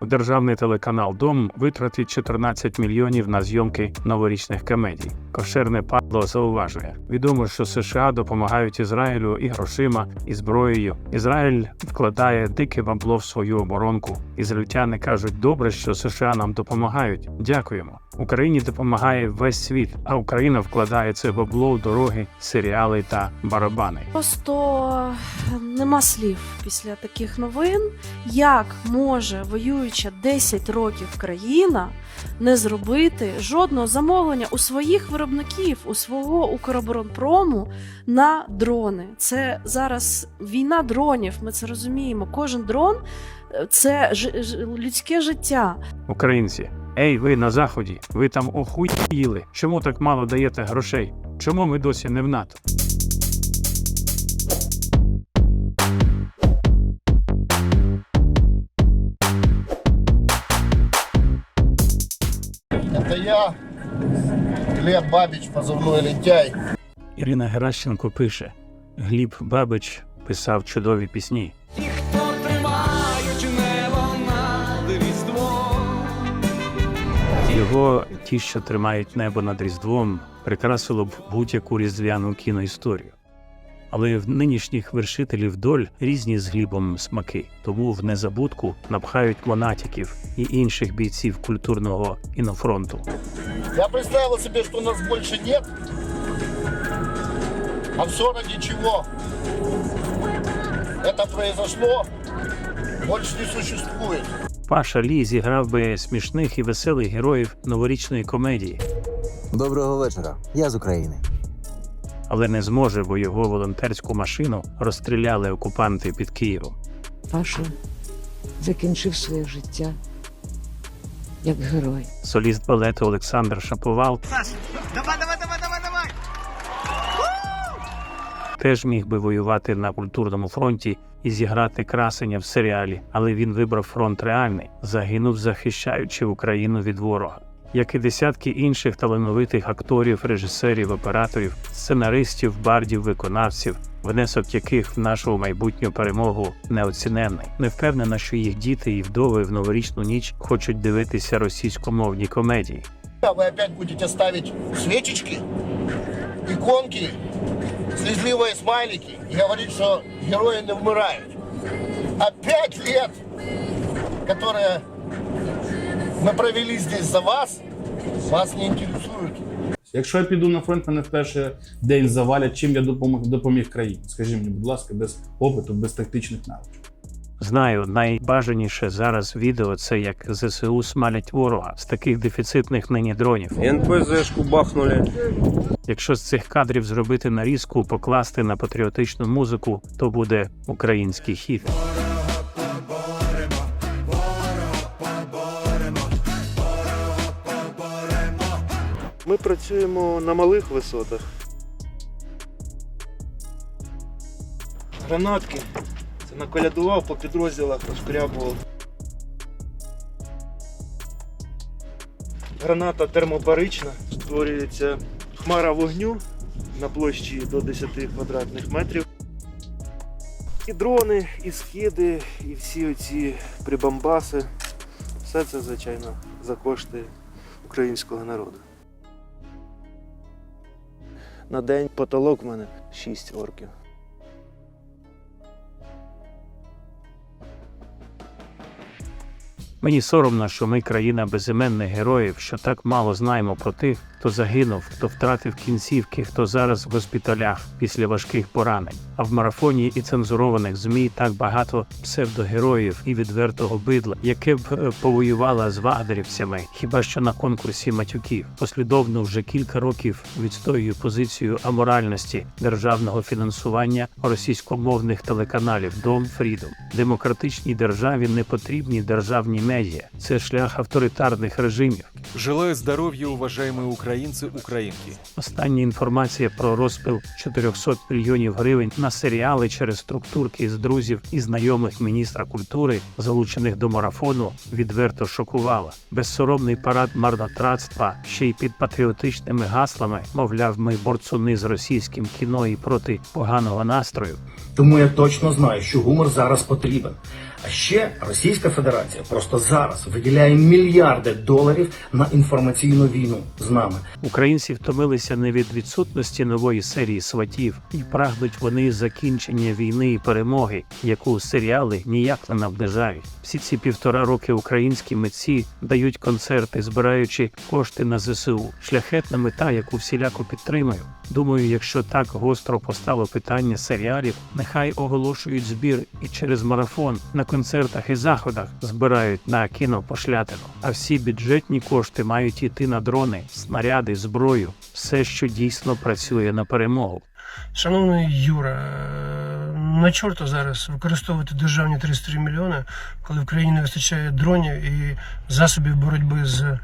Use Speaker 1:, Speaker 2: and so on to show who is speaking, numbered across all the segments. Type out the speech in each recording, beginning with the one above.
Speaker 1: Державний телеканал Дом витратить 14 мільйонів на зйомки новорічних комедій. Кошерне падло зауважує. Відомо, що США допомагають Ізраїлю і грошима, і зброєю. Ізраїль вкладає дике бабло в свою оборонку. Ізраїльтяни кажуть, добре, що США нам допомагають. Дякуємо. Україні допомагає весь світ, а Україна вкладає це бабло в дороги, серіали та барабани.
Speaker 2: Просто нема слів після таких новин. Як може воююча 10 років країна не зробити жодного замовлення у своїх виробників, у свого Укроборонпрому на дрони? Це зараз війна дронів. Ми це розуміємо. Кожен дрон е, це ж, ж- людське життя.
Speaker 1: Українці, ей, ви на заході, ви там охуїли. Чому так мало даєте грошей? Чому ми досі не в НАТО?
Speaker 3: Глеб Бабич, позовної лентяй.
Speaker 1: Ірина Геращенко пише: Гліб Бабич писав чудові пісні.
Speaker 4: Хто тримають небо над різдвом.
Speaker 1: Його ті, що тримають небо над Різдвом, прикрасило б будь-яку різдвяну кіноісторію. Але в нинішніх вершителів доль різні з глібом смаки, тому в незабудку напхають монатіків і інших бійців культурного інофронту.
Speaker 3: Я представил себе, что нас больше нет. А все ради чего? Это произошло, больше не существует.
Speaker 1: Паша Лі зіграв би смішних і веселих героїв новорічної комедії,
Speaker 5: Доброго вечора. Я з України.
Speaker 1: Але не зможе, бо його волонтерську машину розстріляли окупанти під Києвом.
Speaker 6: Паша закінчив своє життя як герой.
Speaker 1: Соліст балету Олександр Шаповал
Speaker 4: Давай, давай, давай, давай, давай!
Speaker 1: теж міг би воювати на культурному фронті і зіграти красення в серіалі, але він вибрав фронт реальний, загинув, захищаючи Україну від ворога Як і десятки інших талановитих акторів, режисерів, операторів, сценаристів, бардів, виконавців, внесок яких в нашу майбутню перемогу неоціненний. Не впевнена, що їх діти і вдови в новорічну ніч хочуть дивитися російськомовні комедії.
Speaker 3: А вы опять будете ставить свечечки, иконки, слезливые смайлики и говорить, что герои не вмирают. А пять лет, которые мы провели здесь за вас, вас не интересуют.
Speaker 7: Якщо я піду на фронт, мене в перший день завалять, чим я допомог, допоміг країні. Скажи мені, будь ласка, без опиту, без тактичних навичок.
Speaker 1: Знаю, найбажаніше зараз відео це як ЗСУ смалять ворога з таких дефіцитних нині дронів.
Speaker 8: НПЗшку бахнули.
Speaker 1: Якщо з цих кадрів зробити нарізку, покласти на патріотичну музику, то буде український хіт.
Speaker 9: Ми працюємо на малих висотах. Гранатки. Це наколядував по підрозділах, розкрябував. Граната термобарична. Створюється хмара вогню на площі до 10 квадратних метрів. І дрони, і скиди, і всі оці прибамбаси. Все це, звичайно, за кошти українського народу. На день потолок в мене 6 орків.
Speaker 1: Мені соромно, що ми країна безіменних героїв, що так мало знаємо про тих, хто загинув, хто втратив кінцівки, хто зараз в госпіталях після важких поранень. А в марафоні і цензурованих змі так багато псевдогероїв і відвертого бидла, яке б е, повоювала з вагнерівцями, хіба що на конкурсі матюків. Послідовно вже кілька років відстоюю позицію аморальності державного фінансування російськомовних телеканалів Дом Фрідом. Демократичній державі не потрібні державні медіа. Це шлях авторитарних режимів.
Speaker 10: Желаю здоровья, уважаемые украинцы, украинки.
Speaker 1: Остання інформація про розпил 400 мільйонів гривень на серіали через структурки з друзів і знайомих міністра культури, залучених до марафону, відверто шокувала. Безсоромний парад марнотратства ще й під патріотичними гаслами, мовляв, ми борцуни з російським кіно і проти поганого настрою.
Speaker 11: Тому я точно знаю, що гумор зараз потрібен. А ще Російська Федерація просто зараз виділяє мільярди доларів на інформаційну війну з нами.
Speaker 1: Українці втомилися не від відсутності нової серії сватів, і прагнуть вони закінчення війни і перемоги, яку серіали ніяк не наближають. Всі ці півтора роки українські митці дають концерти, збираючи кошти на ЗСУ. Шляхетна мета, яку всіляко підтримую. Думаю, якщо так гостро постало питання серіалів, нехай оголошують збір і через марафон на концертах і заходах збирають на кінопошлятину. А всі бюджетні кошти мають йти на дрони, снаряди, зброю, все, що дійсно працює на перемогу.
Speaker 12: Шановний Юра, е, на чорта зараз використовувати державні 33 мільйони, коли в країні не вистачає дронів і засобів боротьби з е,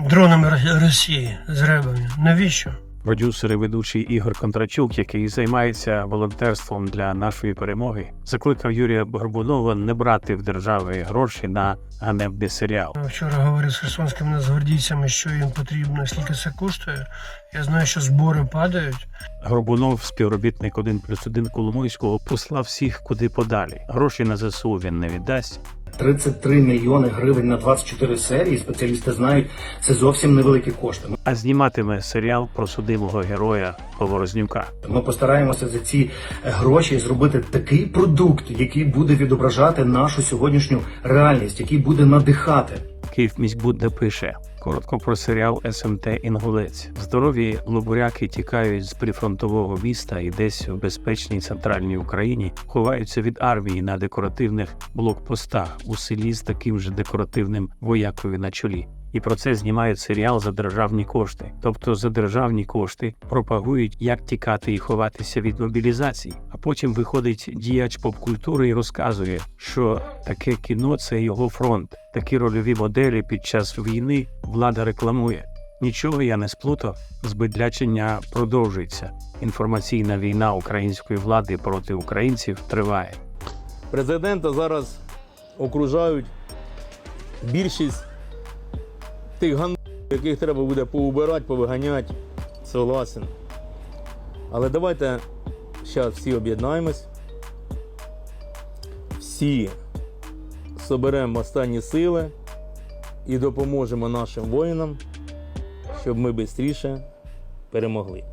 Speaker 12: дронами Росії, з ребами. Навіщо?
Speaker 1: Продюсер і ведучий Ігор Контрачук, який займається волонтерством для нашої перемоги, закликав Юрія Горбунова не брати в держави гроші на ганебний серіал.
Speaker 12: Вчора говорив з херсонськими нацгвардійцями, що їм потрібно, скільки це коштує. Я знаю, що збори падають.
Speaker 1: Горбунов, співробітник 1 плюс 1 Коломойського, послав всіх куди подалі. Гроші на ЗСУ він не віддасть.
Speaker 11: 33 мільйони гривень на 24 серії. Спеціалісти знають, це зовсім невеликі кошти.
Speaker 1: А зніматиме серіал про судимого героя Поворознюка.
Speaker 11: Ми постараємося за ці гроші зробити такий продукт, який буде відображати нашу сьогоднішню реальність, який буде надихати.
Speaker 1: Київ міськбуд пише коротко про серіал СМТ Інгулець. Здорові лобуряки тікають з прифронтового міста і десь в безпечній центральній Україні ховаються від армії на декоративних блокпостах у селі з таким же декоративним воякою на чолі. І про це знімають серіал за державні кошти. Тобто за державні кошти пропагують, як тікати і ховатися від мобілізації. А потім виходить діяч попкультури і розказує, що таке кіно це його фронт. Такі рольові моделі під час війни влада рекламує. Нічого я не сплутав. Збидлячення продовжується. Інформаційна війна української влади проти українців триває.
Speaker 8: Президента зараз окружають більшість тих ган, яких треба буде поубирати, повиганяти. Согласен. Але давайте зараз всі об'єднаємось. Всі соберемо останні сили і допоможемо нашим воїнам, щоб ми швидше перемогли.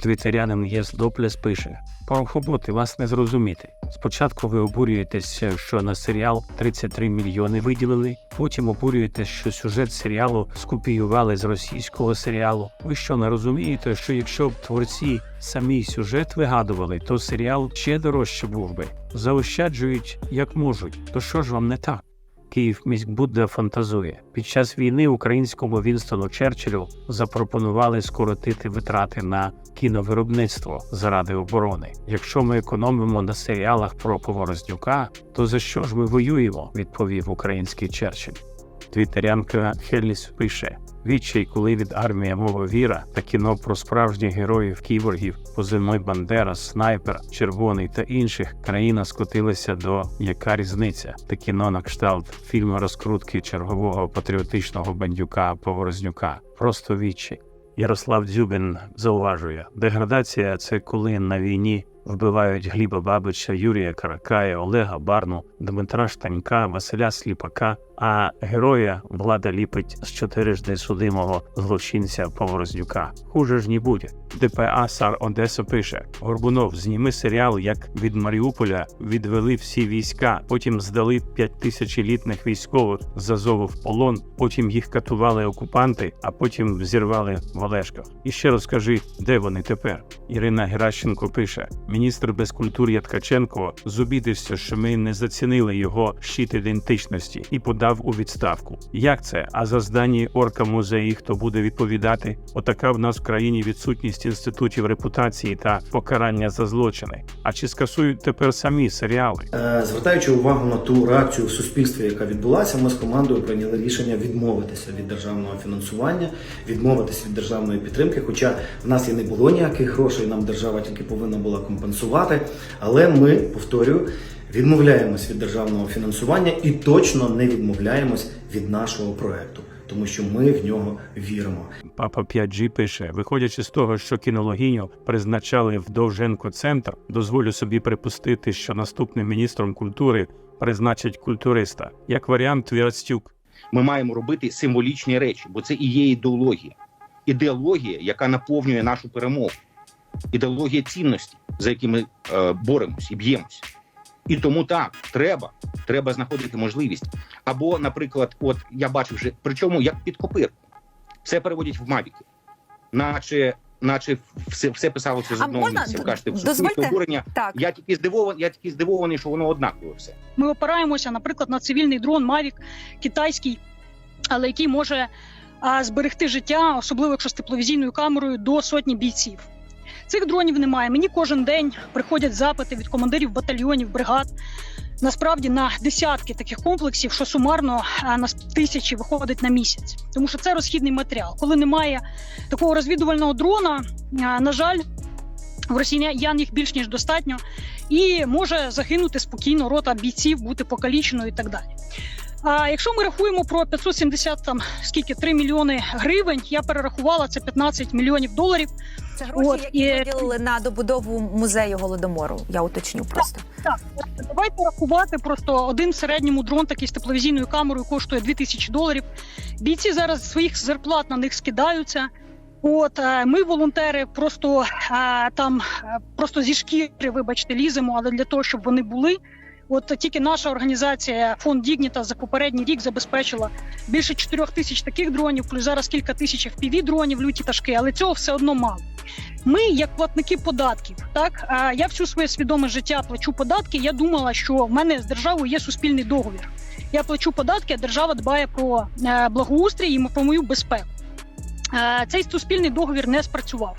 Speaker 1: Твітерянин Єс Доплес пише: Порохоботи вас не зрозуміти. Спочатку ви обурюєтеся, що на серіал 33 мільйони виділили, потім обурюєтесь, що сюжет серіалу скопіювали з російського серіалу. Ви що не розумієте, що якщо б творці самі сюжет вигадували, то серіал ще дорожче був би. Заощаджують як можуть. То що ж вам не так? Київ міськбудда фантазує. Під час війни українському Вінстону Черчиллю запропонували скоротити витрати на кіновиробництво заради оборони. Якщо ми економимо на серіалах про Поворознюка, то за що ж ми воюємо? відповів український Черчилль. Твітерянка Хеліс пише: відчай, коли від армії мова віра та кіно про справжніх героїв кіборгів, позивной Бандера, снайпер, червоний та інших країна скотилася до яка різниця та кіно на кшталт фільму розкрутки чергового патріотичного бандюка Поворознюка. Просто відчай. Ярослав Дзюбін зауважує: деградація це коли на війні вбивають Гліба Бабича, Юрія Каракая, Олега Барну, Дмитра Штанька, Василя Сліпака, а героя влада ліпить з чотирижди судимого злочинця Поворознюка. Хуже ж не буде. ДПА Сар Одеса пише: Горбунов, зніми серіал, як від Маріуполя відвели всі війська, потім здали п'ять тисячолітних військових з Азову в полон, потім їх катували окупанти, а потім взірвали в Олешках. І ще розкажи, де вони тепер. Ірина Геращенко пише: міністр безкультур'я Ткаченко зобідився, що ми не зацінили його щит ідентичності і подав у відставку. Як це? А за здані орка музеї хто буде відповідати? Отака в нас в країні відсутність інститутів репутації та покарання за злочини. А чи скасують тепер самі серіали?
Speaker 11: Е, Звертаючи увагу на ту реакцію в суспільстві, яка відбулася, ми з командою прийняли рішення відмовитися від державного фінансування, відмовитися від державної підтримки. Хоча в нас і не було ніяких грошей, нам держава тільки повинна була компенсувати. Але ми, повторюю, відмовляємось від державного фінансування і точно не відмовляємось від нашого проекту, тому що ми в нього віримо.
Speaker 1: Папа 5G пише, виходячи з того, що кінологіню призначали в Довженко центр, дозволю собі припустити, що наступним міністром культури призначить культуриста, як варіант Вірастюк.
Speaker 13: Ми маємо робити символічні речі, бо це і є ідеологія. Ідеологія, яка наповнює нашу перемогу, ідеологія цінності, за які ми е, боремось і б'ємось. І тому так, треба, треба знаходити можливість. Або, наприклад, от я бачив вже, причому як під копирку, все переводять в мавіки, наче, наче все, все писалося з одного
Speaker 14: можна
Speaker 13: місця. кажете,
Speaker 14: дозвольте?
Speaker 13: обурення.
Speaker 14: Так.
Speaker 13: Я тільки здивований, я тільки здивований, що воно однакове все.
Speaker 15: Ми опираємося, наприклад, на цивільний дрон Mavic китайський, але який може а, зберегти життя, особливо якщо з тепловізійною камерою, до сотні бійців. Цих дронів немає. Мені кожен день приходять запити від командирів батальйонів, бригад. Насправді на десятки таких комплексів, що сумарно на тисячі виходить на місяць, тому що це розхідний матеріал. Коли немає такого розвідувального дрона, на жаль, в росіян їх більш ніж достатньо, і може загинути спокійно рота бійців, бути покаліченою і так далі. А якщо ми рахуємо про 570 там скільки 3 мільйони гривень, я перерахувала це 15 мільйонів доларів.
Speaker 14: Це гроші,
Speaker 15: От,
Speaker 14: які
Speaker 15: і-
Speaker 14: виділили на добудову музею голодомору. Я уточню просто.
Speaker 15: Так, давайте рахувати. Просто один в середньому дрон такий з тепловізійною камерою коштує 2000 доларів. Бійці зараз своїх зарплат на них скидаються. От е, ми, волонтери, просто е, там е, просто зі шкіри, вибачте, ліземо, але для того, щоб вони були. От тільки наша організація фонд Дігніта за попередній рік забезпечила більше 4 тисяч таких дронів, плюс зараз кілька тисяч fpv дронів, люті ташки, але цього все одно мало. Ми, як платники податків, так а я всю своє свідоме життя плачу податки. Я думала, що в мене з державою є суспільний договір. Я плачу податки, а держава дбає про е, благоустрій і про мою безпеку. Е, Цей суспільний договір не спрацював.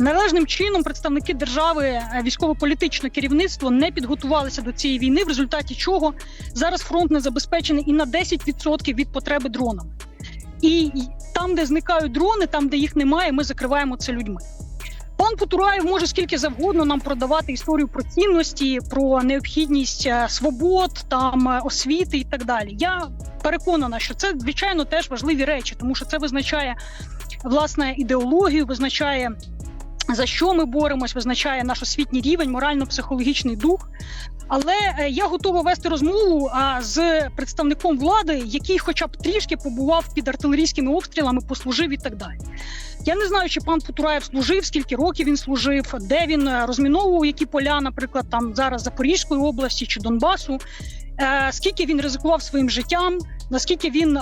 Speaker 15: Належним чином представники держави, е, військово-політичне керівництво не підготувалися до цієї війни, в результаті чого зараз фронт не забезпечений і на 10% від потреби дронами. І там, де зникають дрони, там, де їх немає, ми закриваємо це людьми. Пан Потураєв може скільки завгодно нам продавати історію про цінності, про необхідність е, свобод, там е, освіти і так далі. Я переконана, що це звичайно теж важливі речі, тому що це визначає власне ідеологію, визначає за що ми боремось, визначає наш освітній рівень, морально-психологічний дух. Але е, я готова вести розмову з представником влади, який, хоча б трішки побував під артилерійськими обстрілами, послужив і так далі. Я не знаю, чи пан Потураєв служив, скільки років він служив, де він е, розміновував які поля, наприклад, там зараз Запорізької області чи Донбасу. Е, скільки він ризикував своїм життям, наскільки він е,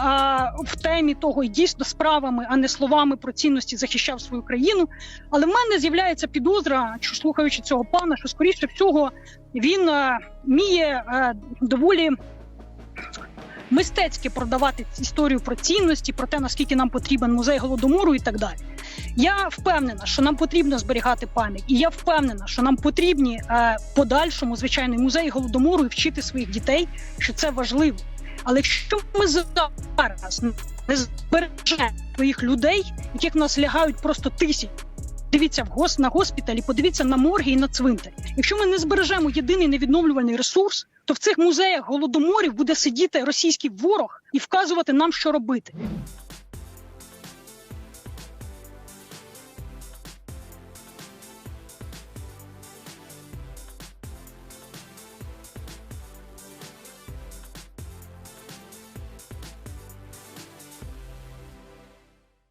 Speaker 15: в темі того і дійсно справами, а не словами про цінності захищав свою країну. Але в мене з'являється підозра, що слухаючи цього пана, що скоріше всього він е, вміє доволі мистецьки продавати історію про цінності, про те, наскільки нам потрібен музей голодомору і так далі. Я впевнена, що нам потрібно зберігати пам'ять, і я впевнена, що нам потрібні е, подальшому звичайно музеї голодомору і вчити своїх дітей, що це важливо. Але якщо ми зараз не збережемо своїх людей, яких нас лягають просто тисячі. Дивіться в гос на госпіталі, подивіться на морги і на цвинтарі. Якщо ми не збережемо єдиний невідновлювальний ресурс, то в цих музеях голодоморів буде сидіти російський ворог і вказувати нам, що робити.